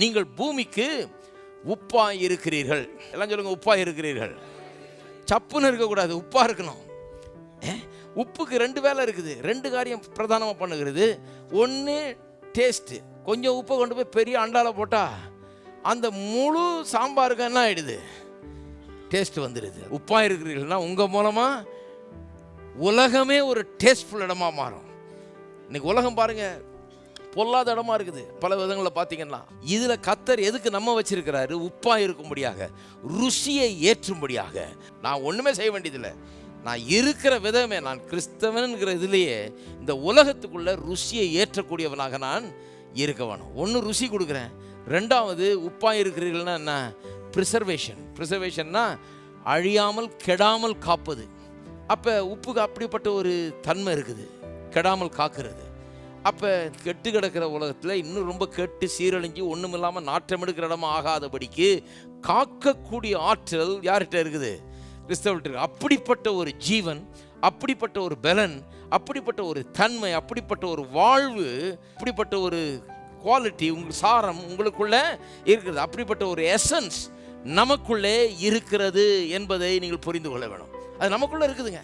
நீங்கள் பூமிக்கு உப்பாக இருக்கிறீர்கள் எல்லாம் சொல்லுங்க உப்பாக இருக்கிறீர்கள் சப்புன்னு இருக்கக்கூடாது உப்பா இருக்கணும். ஏ? உப்புக்கு ரெண்டு வேலை இருக்குது. ரெண்டு காரியம் பிரதானமாக பண்ணுகிறது. ஒன்று டேஸ்ட்டு கொஞ்சம் உப்பை கொண்டு போய் பெரிய அண்டாவில் போட்டால் அந்த முழு சாம்பாருக்கு என்ன ஆகிடுது டேஸ்ட் வந்துடுது. உப்பாக இருக்கிறீர்கள்னா உங்கள் மூலமாக உலகமே ஒரு டேஸ்ட்ஃபுல் இடமாக மாறும். இன்றைக்கி உலகம் பாருங்கள் பொல்லாத இடமா இருக்குது. பல விதங்களில் பார்த்தீங்கன்னா இதில் கத்தர் எதுக்கு நம்ம வச்சிருக்கிறாரு? உப்பாக இருக்கும்படியாக ருசியை ஏற்றும்படியாக. நான் ஒன்றுமே செய்ய வேண்டியதில்லை. நான் இருக்கிற விதமே நான் கிறிஸ்தவனுங்கிற இதுலேயே இந்த உலகத்துக்குள்ள ருசியை ஏற்றக்கூடியவனாக நான் இருக்க வேணும். ஒன்று ருசி கொடுக்குறேன். ரெண்டாவது உப்பாக இருக்கிறீர்கள்னா என்ன? ப்ரிசர்வேஷன் ப்ரிசர்வேஷன்னா அழியாமல் கெடாமல் காப்பது. அப்போ உப்புக்கு அப்படிப்பட்ட ஒரு தன்மை இருக்குது. கெடாமல் காக்கிறது. அப்போ கெட்டு கிடக்கிற உலகத்தில் இன்னும் ரொம்ப கெட்டு சீரழிஞ்சு ஒன்றும் இல்லாமல் நாற்றம் எடுக்கிற இடமா ஆகாதபடிக்கு காக்கக்கூடிய ஆற்றல் யார்கிட்ட இருக்குது? கிறிஸ்தவர்கிட்ட இருக்கு. அப்படிப்பட்ட ஒரு ஜீவன் அப்படிப்பட்ட ஒரு பலன் அப்படிப்பட்ட ஒரு தன்மை அப்படிப்பட்ட ஒரு வாழ்வு அப்படிப்பட்ட ஒரு குவாலிட்டி உங்கள் சாரம் உங்களுக்குள்ள இருக்கிறது. அப்படிப்பட்ட ஒரு எசன்ஸ் நமக்குள்ளே இருக்கிறது என்பதை நீங்கள் புரிந்து கொள்ள வேணும். அது நமக்குள்ளே இருக்குதுங்க.